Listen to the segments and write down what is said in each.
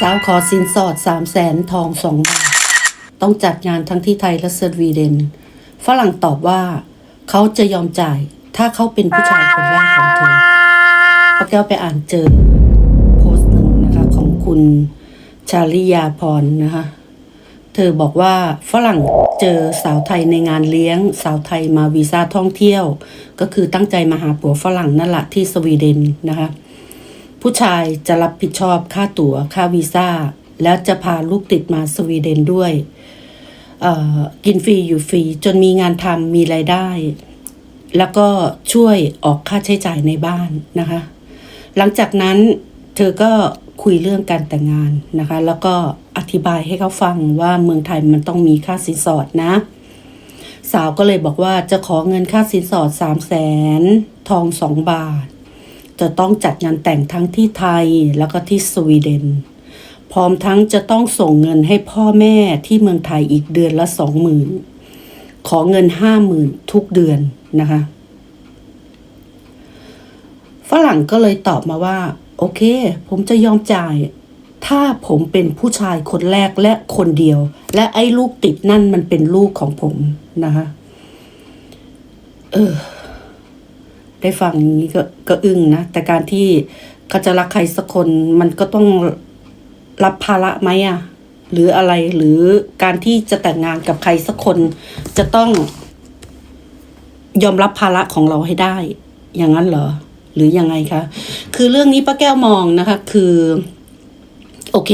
สาวขอสินสอดสามแสนทองสองบาท ต้องจัดงานทั้งที่ไทยและสวีเดน ฝรั่งตอบว่า เขาจะยอมจ่าย ถ้าเขาเป็นผู้ชายคนแรกของเธอป้าแก้วไปอ่านเจอ โพสต์หนึ่งนะคะ ของคุณชาลิยาพรนะคะ เธอบอกว่าฝรั่งเจอสาวไทยในงานเลี้ยง สาวไทยมาวีซ่าท่องเที่ยว ก็คือตั้งใจมาหาผัวฝรั่งนั่นแหละที่สวีเดนนะคะ ผู้ชายจะรับผิดชอบค่าตั๋วค่าวีซ่า แล้วจะพาลูกติดมาสวีเดนด้วยกินฟรีอยู่ฟรีจนมีงานทำมีรายได้ แล้วก็ช่วยออกค่าใช้จ่ายในบ้านนะคะ หลังจากนั้นเธอก็คุยเรื่องการแต่งงานนะคะ แล้วก็อธิบายให้เขาฟังว่าเมืองไทยมันต้องมีค่าสินสอดนะ สาวก็เลยบอกว่าจะขอเงินค่าสินสอดสามแสนทองสองบาท จะต้องจัดงานแต่งทั้งที่ไทยแล้วก็ที่สวีเดน พร้อมทั้งจะต้องส่งเงินให้พ่อแม่ที่เมืองไทยอีกเดือนละสองหมื่นขอเงินห้าหมื่นทุกเดือนนะคะฝรั่งก็เลยตอบมาว่า โอเค ผมจะยอมจ่าย ถ้าผมเป็นผู้ชายคนแรกและคนเดียว และไอ้ลูกติดนั่นมันเป็นลูกของผมนะคะเออ ได้ฟังอย่างนี้ก็ก็อึ้งนะแต่การที่เขาจะรักใครสักคนมันก็ต้องรับภาระไหมอะหรืออะไรหรือการที่จะแต่งงานกับใครสักคน จะต้องยอมรับภาระของเราให้ได้ อย่างนั้นเหรอ หรือยังไงคะ คือเรื่องนี้ป้าแก้วมองนะคะ คือ โอเค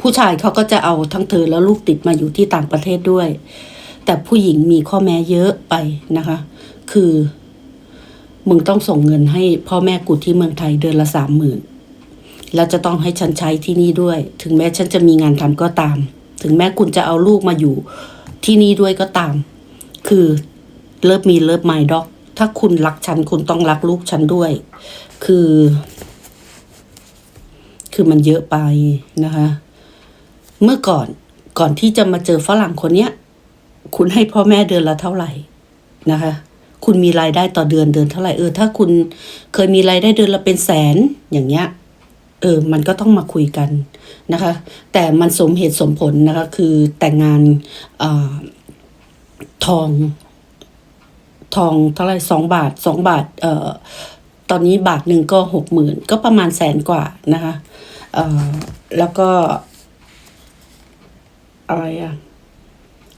ผู้ชายเขาก็จะเอาทั้งเธอแล้วลูกติดมาอยู่ที่ต่างประเทศด้วย แต่ผู้หญิงมีข้อแม้เยอะไปนะคะ คือ มึงต้องส่งเงินให้พ่อแม่กูที่เมืองไทยเดือนละสามหมื่นแล้วจะต้องให้ฉันใช้ที่นี่ด้วย ถึงแม้ฉันจะมีงานทำก็ตาม ถึงแม้คุณจะเอาลูกมาอยู่ที่นี่ด้วยก็ตาม คือเลิฟมีเลิฟไม่ด็อก ถ้าคุณรักฉันคุณต้องรักลูกฉันด้วย คือ คือมันเยอะไปนะคะ เมื่อก่อนก่อนที่จะมาเจอฝรั่งคนเนี้ย คุณให้พ่อแม่เดือนละเท่าไหร่นะคะ คุณมีรายได้ต่อเดือนเดือนเท่าไหร่เออ ถ้าคุณเคยมีรายได้เดือนละเป็นแสนอย่างเงี้ยเออ มันก็ต้องมาคุยกันนะคะ แต่มันสมเหตุสมผลนะคะ คือแต่งงานอทอง ทองเท่าไหร่สองบาทสองบาท เอ่อ ตอนนี้บาทหนึ่งก็หกหมื่นก็ประมาณแสนกว่านะคะ เอ่อ แล้วก็ อะไรอะ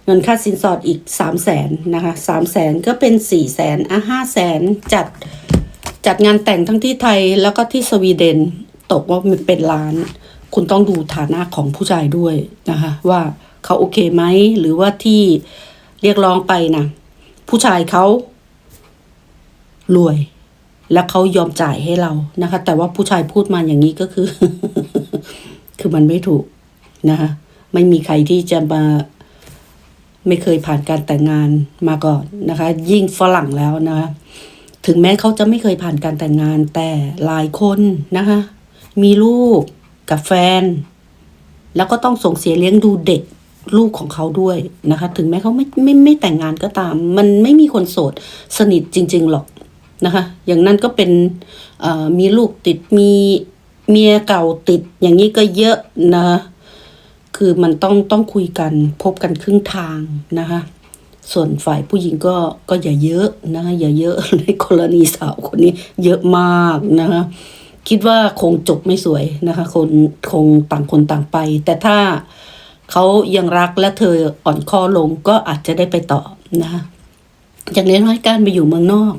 เงินค่าสินสอดอีกสามแสนนะคะสามแสนก็เป็นสี่แสนอะห้าแสนจัดจัดงานแต่งทั้งที่ไทยแล้วก็ที่สวีเดนตกว่ามันเป็นล้าน คุณต้องดูฐานะของผู้ชายด้วยนะคะ ว่าเขาโอเคไหมหรือว่าที่เรียกร้องไปนะผู้ชายเขารวย แล้วเขายอมจ่ายให้เรานะคะ แต่ว่าผู้ชายพูดมาอย่างนี้ก็คือ คือมันไม่ถูกนะคะไม่มีใครที่จะมา ไม่เคยผ่านการแต่งงานมาก่อนนะคะ ยิ่งฝรั่งแล้วนะคะถึงแม้เขาจะไม่เคยผ่านการแต่งงาน แต่หลายคนนะคะ มีลูกกับแฟน แล้วก็ต้องส่งเสียเลี้ยงดูเด็กลูกของเขาด้วยนะคะ ถึงแม้เขาไม่ไม่ไม่แต่งงานก็ตาม มันไม่มีคนโสดสนิทจริง ๆหรอกนะคะ อย่างนั้นก็เป็นมีลูกติดมีเมียเก่าติดอย่างนี้ก็เยอะนะคะ คือมันต้องต้องคุยกันพบกันครึ่งทางนะคะ ส่วนฝ่ายผู้หญิงก็ก็อย่าเยอะนะคะอย่าเยอะในกรณีสาวคนนี้เยอะมากนะคะคิดว่าคงจบไม่สวยนะคะคนคงต่างคนต่างไป แต่ถ้าเขายังรักและเธออ่อนคอลงก็อาจจะได้ไปต่อนะคะอย่างน้อยการไปอยู่เมืองนอก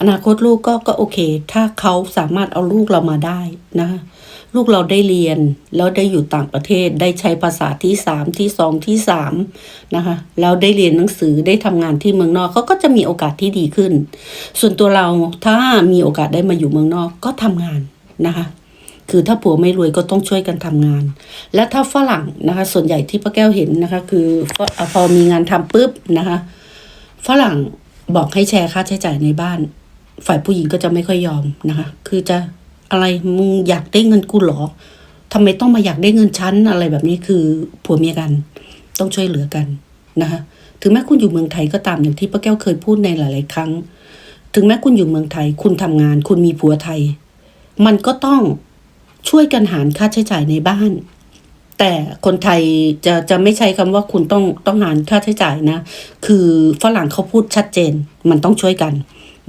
อนาคตลูกก็ก็โอเค ถ้าเขาสามารถเอาลูกเรามาได้นะคะ ลูกเราได้เรียน แล้วได้อยู่ต่างประเทศได้ใช้ภาษาที่สามที่สองที่สามนะคะแล้วได้เรียนหนังสือได้ทำงานที่เมืองนอกเขาก็จะมีโอกาสที่ดีขึ้น ส่วนตัวเราถ้ามีโอกาสได้มาอยู่เมืองนอกก็ทำงานนะคะคือถ้าผัวไม่รวยก็ต้องช่วยกันทำงาน และถ้าฝรั่งนะคะ ส่วนใหญ่ที่ป้าแก้วเห็นนะคะ คือพอมีงานทำปุ๊บนะคะ ฝรั่งบอกให้แชร์ค่าใช้จ่ายในบ้าน ฝ่ายผู้หญิงก็จะไม่ค่อยยอมนะคะ คือจะ อะไรมึงอยากได้เงินกูเหรอทำไมต้องมาอยากได้เงินฉันอะไรแบบนี้คือผัวเมียกัน ต้องช่วยเหลือกันนะคะถึงแม้คุณอยู่เมืองไทยก็ตามอย่างที่ป้าแก้วเคยพูดในหลาย ๆ ครั้ง ถึงแม้คุณอยู่เมืองไทย คุณทำงาน คุณมีผัวไทย มันก็ต้องช่วยกันหารค่าใช้จ่ายในบ้าน แต่คนไทยจะจะไม่ใช้คำว่าคุณต้องต้องหารค่าใช้จ่ายนะ คือฝรั่งเขาพูดชัดเจน มันต้องช่วยกัน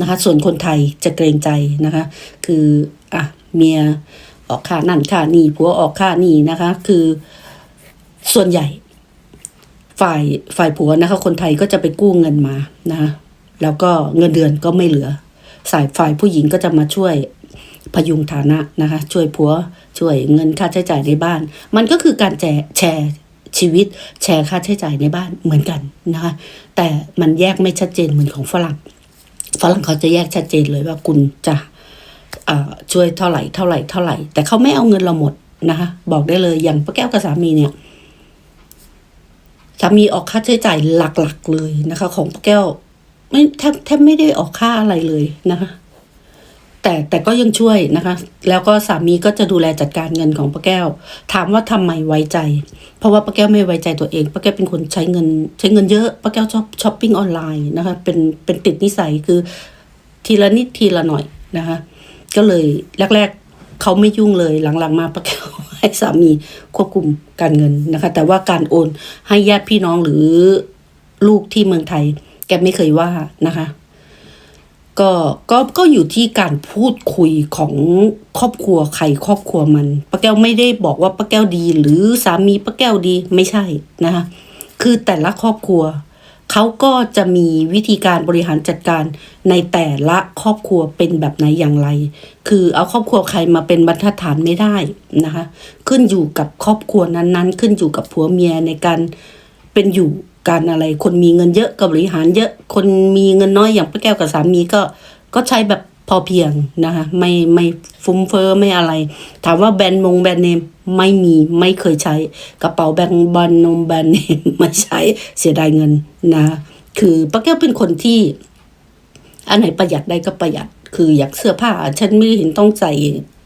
นะคะส่วนคนไทยจะเกรงใจนะคะ คืออะเมียออกค่านั่นค่านี่ผัวออกค่านี่นะคะ คือส่วนใหญ่ ฝ่ายฝ่ายผัวนะคะ คนไทยก็จะไปกู้เงินมานะคะแล้วก็เงินเดือนก็ไม่เหลือ สายฝ่ายผู้หญิงก็จะมาช่วยพยุงฐานะนะคะ ช่วยผัวช่วยเงินค่าใช้จ่ายในบ้าน มันก็คือการแชร์แชร์ชีวิต แชร์ค่าใช้จ่ายในบ้านเหมือนกันนะคะ แต่มันแยกไม่ชัดเจนเหมือนของฝรั่ง ฝรั่งเขาจะแยกชัดเจนเลยว่าคุณจะช่วยเท่าไหร่เท่าไหร่เท่าไหร่ แต่เขาไม่เอาเงินเราหมดนะคะบอกได้เลยอย่างป้าแก้วกับสามีเนี่ยสามีออกค่าใช้จ่ายหลักๆเลยนะคะ ของป้าแก้ว ไม่แทบแทบไม่ได้ออกค่าอะไรเลยนะคะ แต่แต่ก็ยังช่วยนะคะ แล้วก็สามีก็จะดูแลจัดการเงินของป้าแก้ว ถามว่าทำไมไว้ใจ เพราะว่าป้าแก้วไม่ไว้ใจตัวเองป้าแก้วเป็นคนใช้เงิน ใช้เงินเยอะป้าแก้วชอบช้อปปิ้งออนไลน์นะคะเป็นเป็นติดนิสัยคือทีละนิดทีละหน่อยนะคะ ก็เลยแรก ๆเขาไม่ยุ่งเลยหลังๆ มาป้าแก้วให้สามีควบคุมการเงินนะคะ แต่ว่าการโอนให้ญาติพี่น้องหรือลูกที่เมืองไทย แกไม่เคยว่านะคะ ก็ก็ก็อยู่ที่การพูดคุยของครอบครัวใครครอบครัวมันป้าแก้วไม่ได้บอกว่าป้าแก้วดี หรือสามีป้าแก้วดีไม่ใช่นะคะคือแต่ละครอบครัวเขาก็จะมีวิธีการบริหารจัดการในแต่ละครอบครัวเป็นแบบไหนอย่างไร คือเอาครอบครัวใครมาเป็นบรรทัดฐานไม่ได้นะคะ ขึ้นอยู่กับครอบครัวนั้นๆ ขึ้นอยู่กับผัวเมียในการเป็นอยู่ การอะไร คนมีเงินเยอะก็บริหารเยอะ คนมีเงินน้อยอย่างป้าแก้วกับสามีก็ก็ใช้แบบพอเพียงนะคะไม่ไม่ฟุ้มเฟอ้อไม่อะไร ถามว่าแบรนด์มงแบรนด์เนมไม่มีไม่เคยใช้ กระเป๋าแบรนด์บานนมแบรนด์เนมไม่ใช้เสียดายเงินนะคือป้าแก้วเป็นคนที่ อันไหนประหยัดได้ก็ประหยัด คืออยากเสื้อผ้า ฉันไม่เห็นต้องใส่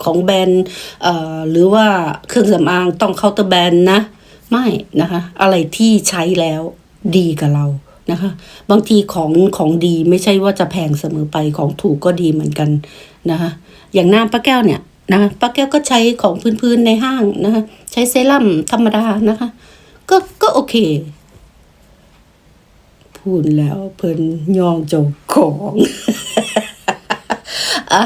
ของแบรนด์เอ่อหรือว่าเครื่องสำอางต้องเคาน์เตอร์แบรนด์นะ ไม่นะคะ อะไรที่ใช้แล้ว ดีกับเรานะคะ บางทีของของดีไม่ใช่ว่าจะแพงเสมอไปของถูกก็ดีเหมือนกันนะคะ อย่างหน้าป้าแก้วเนี่ยนะคะป้าแก้วก็ใช้ของพื้นๆในห้างนะคะ ใช้เซรั่มธรรมดานะคะ ก็ก็โอเค พูดแล้วเพิ่นยองเจ้าของอะ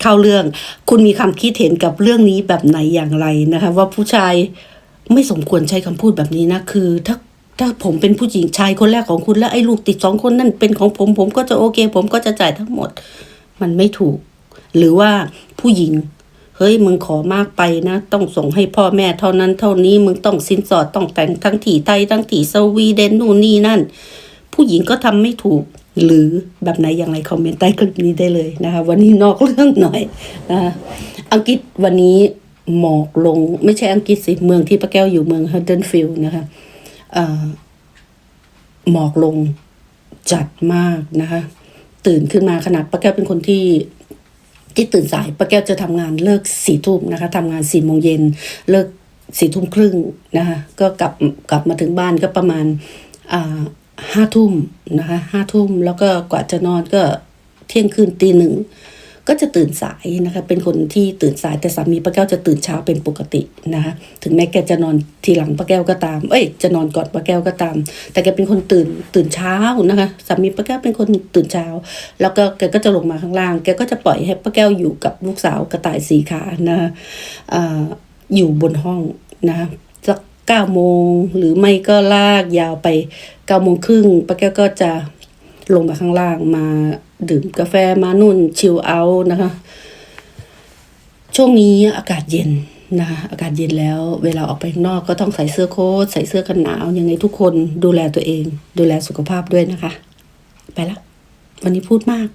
เข้าเรื่องคุณมีความคิดเห็นกับเรื่องนี้แบบไหนอย่างไรนะคะ ว่าผู้ชายไม่สมควรใช้คำพูดแบบนี้นะ คือ ถ้า ถ้าผมเป็นผู้หญิงชายคนแรกของคุณแล้วไอ้ลูกติดสองคนนั่นเป็นของผม ผมก็จะโอเค ผมก็จะจ่ายทั้งหมด มันไม่ถูก หรือว่าผู้หญิง เฮ้ยมึงขอมากไปนะ ต้องส่งให้พ่อแม่เท่านั้นเท่านี้มึงต้องสินสอดต้องแต่งทั้งถี่ไทยทั้งถี่สวีเดนนู่นนี่นั่น ผู้หญิงก็ทำไม่ถูก หรือแบบไหนอย่างไรคอมเมนต์ใต้คลิปนี้ได้เลยนะคะวันนี้นอกเรื่องหน่อยนะอังกฤษวันนี้หมอกลง ไม่ใช่อังกฤษสิเมืองที่ป้าแก้วอยู่เมืองฮัตเดนฟิลด์นะคะ หมอกลงจัดมากนะคะ ตื่นขึ้นมาขนาดป้าแก้วเป็นคนที่ที่ตื่นสายป้าแก้วจะทำงานเลิกสี่ทุ่มนะคะทำงานสี่โมงเย็นเลิกสี่ทุ่มครึ่งนะคะก็กลับกลับมาถึงบ้านก็ประมาณห้าทุ่มนะคะห้าทุ่มแล้วก็กว่าจะนอนก็เที่ยงคืนตีหนึ่ง ก็จะตื่นสายนะคะเป็นคนที่ตื่นสายแต่สามีป้าแก้วจะตื่นเช้าเป็นปกตินะคะถึงแม้แกจะนอนทีหลังป้าแก้วก็ตาม เอ้ยจะนอนก่อนป้าแก้วก็ตาม แต่แกเป็นคนตื่นตื่นเช้านะคะสามีป้าแก้วเป็นคนตื่นเช้า แล้วก็แกก็จะลงมาข้างล่าง แกก็จะปล่อยให้ป้าแก้วอยู่กับลูกสาวกระต่ายสีขานะคะอยู่บนห้องนะคะสักเก้าโมงหรือไม่ก็ลากยาวไปเก้าโมงครึ่งป้าแก้วก็จะ ลงมาข้างล่างมาดื่มกาแฟมานุ่นชิลเอานะคะ ช่วงนี้อากาศเย็นนะคะอากาศเย็นแล้ว เวลาออกไปข้างนอกก็ต้องใส่เสื้อโค้ทใส่เสื้อกันหนาวยังไงทุกคนดูแลตัวเอง ดูแลสุขภาพด้วยนะคะ ไปละ วันนี้พูดมาก